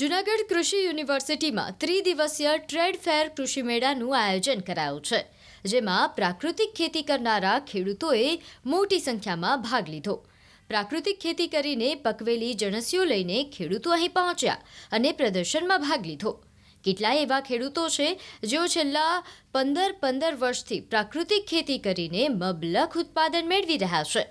જૂનાગઢ કૃષિ યુનિવર્સિટીમાં ત્રિદિવસીય ટ્રેડ ફેર કૃષિ મેળાનું આયોજન કરાયું છે, જેમાં પ્રાકૃતિક ખેતી કરનારા ખેડૂતોએ મોટી સંખ્યામાં ભાગ લીધો. પ્રાકૃતિક ખેતી કરીને પકવેલી જણસીઓ લઈને ખેડૂતો અહીં પહોંચ્યા અને પ્રદર્શનમાં ભાગ લીધો. કેટલાય એવા ખેડૂતો છે, જેઓ છેલ્લા પંદર પંદર વર્ષથી પ્રાકૃતિક ખેતી કરીને મબલખ ઉત્પાદન મેળવી રહ્યા છે.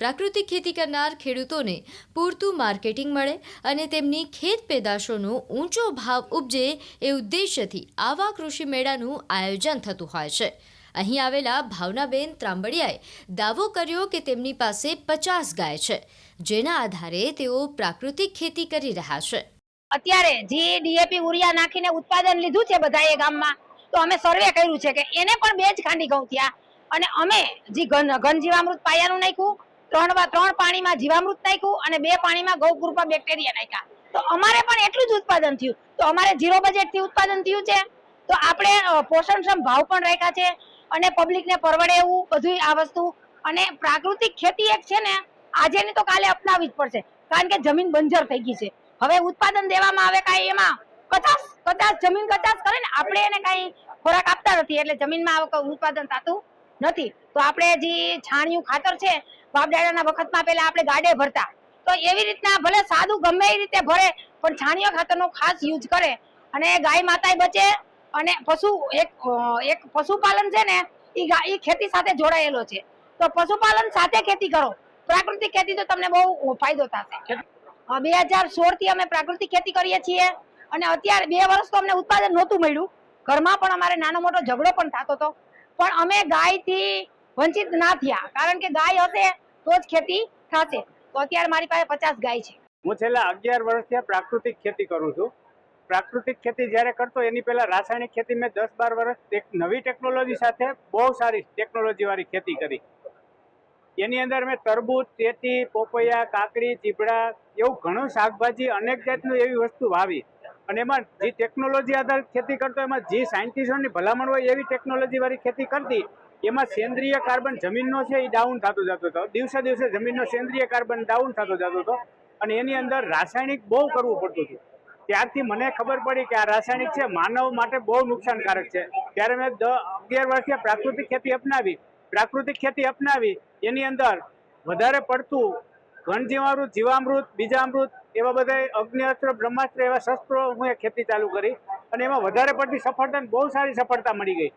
પ્રાકૃતિક ખેતી કરનાર ખેડૂતોને પૂરતું માર્કેટિંગ મળે અને તેમની ખેત પેદાશોનો ઊંચો ભાવ ઉપજે એ ઉદ્દેશ્યથી આવા કૃષિ મેળાનું આયોજન થતું હોય છે. અહીં આવેલા ભાવનાબેન ત્રાંબડિયાએ દાવો કર્યો કે તેમની પાસે પચાસ ગાય છે, જેના આધારે તેઓ પ્રાકૃતિક ખેતી કરી રહ્યા છે. અત્યારે જે ડીએપી ઉરિયા નાખીને ઉત્પાદન લીધું છે બધા એ ગામમાં, તો અમે સર્વે કર્યું છે કે એને પણ બે જ ખાંડી ઘઉં થયા. અને અમે જે ઘન ઘન જીવામૃત પાયાનું નાખ્યું ત્રણ ત્રણ પાણીમાં જીવામૃત નાખ્યું અને બે પાણીમાં ગૌકૃપા બેક્ટેરિયા નાખ્યા. તો અમારે પણ એટલું જ ઉત્પાદન થયું. તો અમારે ઝીરો બજેટથી ઉત્પાદન થયું છે. તો આપણે પોષણક્ષમ ભાવ પણ રાખ્યા છે અને પબ્લિકને પરવડે એવું બધું આ વસ્તુ. અને પ્રાકૃતિક ખેતી એક છે ને આજે ની તો કાલે અપનાવવી જ પડશે. કારણ કે જમીન બંજર થઈ ગઈ છે. હવે ઉત્પાદન દેવામાં આવે કાંઈ એમાં? કચાસ કચાસ જમીન કચાસ કરે ને આપણે એને કાંઈ ખોરાક આપતા નથી. એટલે જમીનમાં ઉત્પાદન થતું નથી. તો આપણે જે છાણિયું ખાતર છે બાપ વખતમાં પેલા આપણે ગાડે ભરતા. તો એવી રીતના ભલે સાદું ગમે એ રીતે ભરે, પણ છાણિયા ખાતરનો ખાસ યુઝ કરે. અને ગાય માતાય બચે અને પશુ એક એક પશુપાલન છે ને એ એ ખેતી સાથે જોડાયેલો છે. તો પશુપાલન સાથે ખેતી કરો. પ્રાકૃતિક ખેતી તો તમને બહુ ફાયદો થશે. બે હજાર સોળથી અમે પ્રાકૃતિક ખેતી કરીએ છીએ. અને અત્યારે બે વર્ષ તો અમને ઉત્પાદન નહોતું મળ્યું. ઘરમાં પણ અમારે નાનો મોટો ઝઘડો પણ થતો હતો. પણ અમે ગાયથી વંચિત ના થયા. કારણ કે ગાય હશે તો જ ખેતી થશે. તો અત્યારે મારી પાસે પચાસ ગાય છે. હું છેલ્લા અગિયાર વર્ષથી પ્રાકૃતિક ખેતી કરું છું. પ્રાકૃતિક ખેતી જ્યારે કરતો એની પહેલા રાસાયણિક ખેતી મેં દસ બાર વર્ષ નવી ટેકનોલોજી સાથે બહુ સારી ટેકનોલોજી વાળી ખેતી કરી. એની અંદર મેં તરબૂચ તેટી પોપૈયા, કાકડી ચીપડા એવું ઘણું શાકભાજી અનેક જાતનું એવી વસ્તુ વાવી. અને એમાં જે ટેકનોલોજી આધારિત ખેતી કરતો એમાં જે સાયન્ટિસ્ટોની ભલામણ હોય એવી ટેકનોલોજી વાળી ખેતી કરતી. એમાં સેન્દ્રિય કાર્બન જમીનનો છે એ ડાઉન થતો જતો હતો. દિવસે દિવસે જમીનનો સેન્દ્રિય કાર્બન ડાઉન થતો જતો હતો અને એની અંદર રાસાયણિક બહુ કરવું પડતું હતું. ત્યારથી મને ખબર પડી કે આ રાસાયણિક છે, માનવ માટે બહુ નુકસાનકારક છે. ત્યારે મેં દ અગિયાર વર્ષથી આ પ્રાકૃતિક ખેતી અપનાવી. પ્રાકૃતિક ખેતી અપનાવી. એની અંદર વધારે પડતું ઘનજીવામૃત જીવામૃત બીજામૃત એવા બધા અગ્નિઅસ્ત્ર, બ્રહ્માસ્ત્ર એવા શસ્ત્રો હું એ ખેતી ચાલુ કરી. અને એમાં વધારે પડતી સફળતા બહુ સારી સફળતા મળી ગઈ.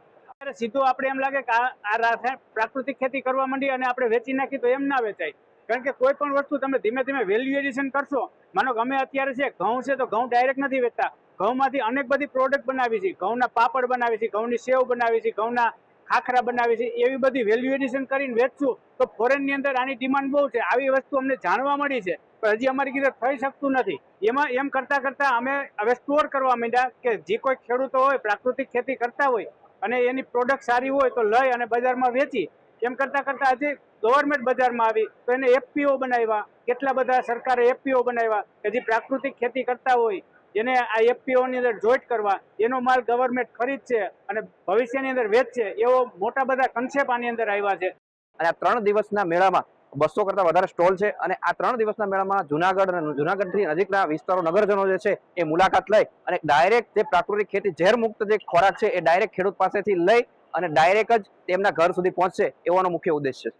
સીધું આપણે એમ લાગે કે આ પ્રાકૃતિક ખેતી કરવા માંડી અને આપણે વેચી નાખી તો એમ ના વેચાય. કારણ કે કોઈ પણ વસ્તુ તમે ધીમે ધીમે વેલ્યુ એડિશન કરશો, માનો કે અમે અત્યારે છે, ઘઉં છે તો ઘઉં ડાયરેક્ટ નથી વેચતા. ઘઉંમાંથી અનેક બધી પ્રોડક્ટ બનાવી છે. ઘઉંના પાપડ બનાવી છે, ઘઉંની સેવ બનાવી છે, ઘઉંના ખાખરા બનાવી છે, એવી બધી વેલ્યુ એડિશન કરીને વેચશું તો ફોરેનની અંદર આની ડિમાન્ડ બહુ છે. આવી વસ્તુ અમને જાણવા મળી છે, પણ હજી અમારી ગીરે થઈ શકતું નથી. એમાં એમ કરતા કરતા અમે હવે સ્ટોર કરવા માંડ્યા કે જે કોઈ ખેડૂતો હોય, પ્રાકૃતિક ખેતી કરતા હોય અને એની પ્રોડક્ટ સારી હોય તો લઈ અને બજારમાં વેચી. એમ કરતાં કરતાં હજી ગવર્મેન્ટ બજારમાં આવી તો એને એફપીઓ બનાવ્યા. કેટલા બધા સરકારે એફપીઓ બનાવ્યા કે જે પ્રાકૃતિક ખેતી કરતા હોય એને આ એફપીઓની અંદર જોઈન્ટ કરવા, એનો માલ ગવર્મેન્ટ ખરીદશે અને ભવિષ્યની અંદર વેચશે, એવો મોટા બધા કન્સેપ્ટ આની અંદર આવ્યા છે. અને આ ત્રણ દિવસના મેળામાં બસો કરતા વધારે સ્ટોલ છે અને આ ત્રણ દિવસના મેળામાં જુનાગઢ અને જુનાગઢથી નજીકના વિસ્તારો નગરજનો જે છે એ મુલાકાત લઈ અને ડાયરેક્ટ જે પ્રાકૃતિક ખેતી ઝેર મુક્ત જે ખોરાક છે એ ડાયરેક્ટ ખેડૂત પાસેથી લઈ અને ડાયરેક્ટ જ તેમના ઘર સુધી પહોંચશે એવાનો મુખ્ય ઉદ્દેશ છે.